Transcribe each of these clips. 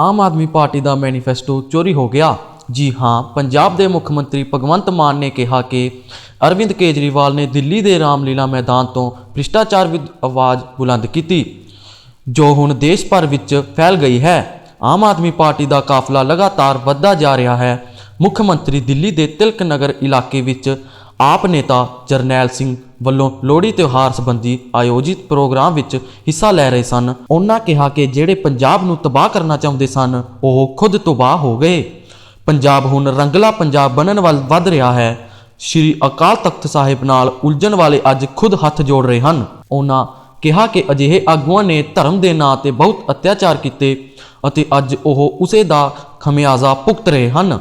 Aam Aadmi party ਦਾ manifesto ਚੋਰੀ ਹੋ ਗਿਆ। ਜੀ ਹਾਂ, ਪੰਜਾਬ ਦੇ ਮੁੱਖ ਮੰਤਰੀ ਭਗਵੰਤ ਮਾਨ ਨੇ ਕਿਹਾ ਕਿ ਅਰਵਿੰਦ ਕੇਜਰੀਵਾਲ ਨੇ ਦਿੱਲੀ ਦੇ ਰਾਮਲੀਲਾ ਮੈਦਾਨ ਤੋਂ ਭ੍ਰਿਸ਼ਟਾਚਾਰ ਵਿਰੁੱਧ ਆਵਾਜ਼ ਬੁਲੰਦ ਕੀਤੀ, ਜੋ ਹੁਣ ਦੇਸ਼ ਭਰ ਵਿੱਚ ਫੈਲ ਗਈ ਹੈ। ਆਮ ਆਦਮੀ ਪਾਰਟੀ ਦਾ ਕਾਫਲਾ ਲਗਾਤਾਰ ਵੱਧਦਾ ਜਾ ਰਿਹਾ ਹੈ। ਮੁੱਖ ਮੰਤਰੀ ਦਿੱਲੀ ਦੇ ਤਿਲਕ ਨਗਰ ਇਲਾਕੇ ਵਿੱਚ ਆਪ ਨੇਤਾ ਜਰਨੈਲ ਸਿੰਘ ਵੱਲੋਂ ਲੋਹੜੀ ਤਿਉਹਾਰ ਸੰਬੰਧੀ ਆਯੋਜਿਤ ਪ੍ਰੋਗਰਾਮ ਵਿੱਚ ਹਿੱਸਾ ਲੈ ਰਹੇ ਸਨ। ਉਹਨਾਂ ਕਿਹਾ ਕਿ ਜਿਹੜੇ ਪੰਜਾਬ ਨੂੰ ਤਬਾਹ ਕਰਨਾ ਚਾਹੁੰਦੇ ਸਨ, ਉਹ ਖੁਦ ਤਬਾਹ ਹੋ ਗਏ। ਪੰਜਾਬ ਹੁਣ ਰੰਗਲਾ ਪੰਜਾਬ ਬਣਨ ਵੱਲ ਵੱਧ ਰਿਹਾ ਹੈ। ਸ਼੍ਰੀ ਅਕਾਲ ਤਖਤ ਸਾਹਿਬ ਨਾਲ ਉਲਝਣ ਵਾਲੇ ਅੱਜ ਖੁਦ ਹੱਥ ਜੋੜ ਰਹੇ ਹਨ। ਉਹਨਾਂ ਕਿਹਾ ਕਿ ਅਜਿਹੇ ਆਗੂਆਂ ਨੇ ਧਰਮ ਦੇ ਨਾਂ ਤੇ ਬਹੁਤ ਅਤਿਆਚਾਰ ਕੀਤੇ ਅਤੇ ਅੱਜ ਉਹ ਉਸੇ ਦਾ ਖਮਿਆਜ਼ਾ ਭੁਗਤ ਰਹੇ ਹਨ।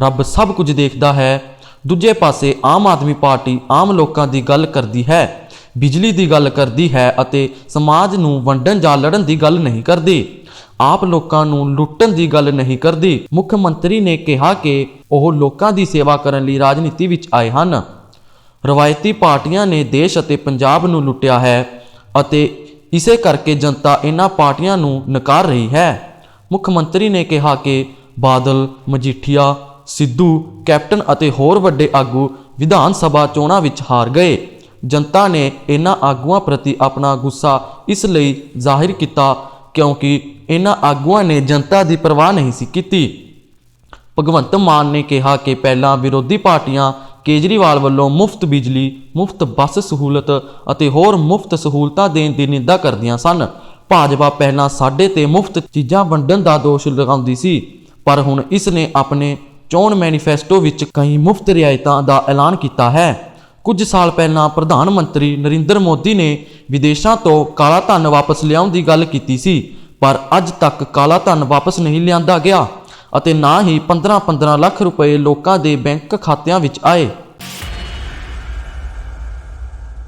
ਰੱਬ ਸਭ ਕੁਝ ਦੇਖਦਾ ਹੈ। ਦੂਜੇ ਪਾਸੇ ਆਮ ਆਦਮੀ ਪਾਰਟੀ ਆਮ ਲੋਕਾਂ ਦੀ ਗੱਲ ਕਰਦੀ ਹੈ, ਬਿਜਲੀ ਦੀ ਗੱਲ ਕਰਦੀ ਹੈ ਅਤੇ ਸਮਾਜ ਨੂੰ ਵੰਡਣ ਜਾਂ ਲੜਨ ਦੀ ਗੱਲ ਨਹੀਂ ਕਰਦੀ। ਆਪ ਲੋਕਾਂ ਨੂੰ ਲੁੱਟਣ ਦੀ ਗੱਲ ਨਹੀਂ ਕਰਦੀ। ਮੁੱਖ ਮੰਤਰੀ ਨੇ ਕਿਹਾ ਕਿ ਉਹ ਲੋਕਾਂ ਦੀ ਸੇਵਾ ਕਰਨ ਲਈ ਰਾਜਨੀਤੀ ਵਿੱਚ ਆਏ ਹਨ। ਰਵਾਇਤੀ ਪਾਰਟੀਆਂ ਨੇ ਦੇਸ਼ ਅਤੇ ਪੰਜਾਬ ਨੂੰ ਲੁੱਟਿਆ ਹੈ ਅਤੇ ਇਸੇ ਕਰਕੇ ਜਨਤਾ ਇਹਨਾਂ ਪਾਰਟੀਆਂ ਨੂੰ ਨਕਾਰ ਰਹੀ ਹੈ। ਮੁੱਖ ਮੰਤਰੀ ਨੇ ਕਿਹਾ ਕਿ ਬਾਦਲ, ਮਜੀਠੀਆ ਸਿੱਧੂ, ਕੈਪਟਨ ਅਤੇ ਹੋਰ ਵੱਡੇ ਆਗੂ ਵਿਧਾਨ ਸਭਾ ਚੋਣਾਂ ਵਿੱਚ ਹਾਰ ਗਏ। ਜਨਤਾ ਨੇ ਇਹਨਾਂ ਆਗੂਆਂ ਪ੍ਰਤੀ ਆਪਣਾ ਗੁੱਸਾ ਇਸ ਲਈ ਜ਼ਾਹਿਰ ਕੀਤਾ ਕਿਉਂਕਿ ਇਹਨਾਂ ਆਗੂਆਂ ਨੇ ਜਨਤਾ ਦੀ ਪਰਵਾਹ ਨਹੀਂ ਸੀ ਕੀਤੀ। ਭਗਵੰਤ ਮਾਨ ਨੇ ਕਿਹਾ ਕਿ ਪਹਿਲਾਂ ਵਿਰੋਧੀ ਪਾਰਟੀਆਂ ਕੇਜਰੀਵਾਲ ਵੱਲੋਂ ਮੁਫਤ ਬਿਜਲੀ, ਮੁਫਤ ਬੱਸ ਸਹੂਲਤ ਅਤੇ ਹੋਰ ਮੁਫਤ ਸਹੂਲਤਾਂ ਦੇਣ ਦੀ ਨਿੰਦਾ ਕਰਦੀਆਂ ਸਨ। ਭਾਜਪਾ ਪਹਿਲਾਂ ਸਾਡੇ ਤੇ ਮੁਫਤ ਚੀਜ਼ਾਂ ਵੰਡਣ ਦਾ ਦੋਸ਼ ਲਗਾਉਂਦੀ ਸੀ, ਪਰ ਹੁਣ ਇਸ ਨੇ ਆਪਣੇ ਚੋਣ ਮੈਨੀਫੈਸਟੋ ਵਿੱਚ ਕਈ ਮੁਫਤ ਰਿਆਇਤਾਂ ਦਾ ਐਲਾਨ ਕੀਤਾ ਹੈ। ਕੁਝ ਸਾਲ ਪਹਿਲਾਂ ਪ੍ਰਧਾਨ ਮੰਤਰੀ ਨਰਿੰਦਰ ਮੋਦੀ ਨੇ ਵਿਦੇਸ਼ਾਂ ਤੋਂ ਕਾਲਾ ਧਨ ਵਾਪਸ ਲਿਆਉਣ ਦੀ ਗੱਲ ਕੀਤੀ ਸੀ, ਪਰ ਅੱਜ ਤੱਕ ਕਾਲਾ ਧਨ ਵਾਪਸ ਨਹੀਂ ਲਿਆਂਦਾ ਗਿਆ ਅਤੇ ਨਾ ਹੀ 15-15 ਲੱਖ ਰੁਪਏ ਲੋਕਾਂ ਦੇ ਬੈਂਕ ਖਾਤਿਆਂ ਵਿੱਚ ਆਏ।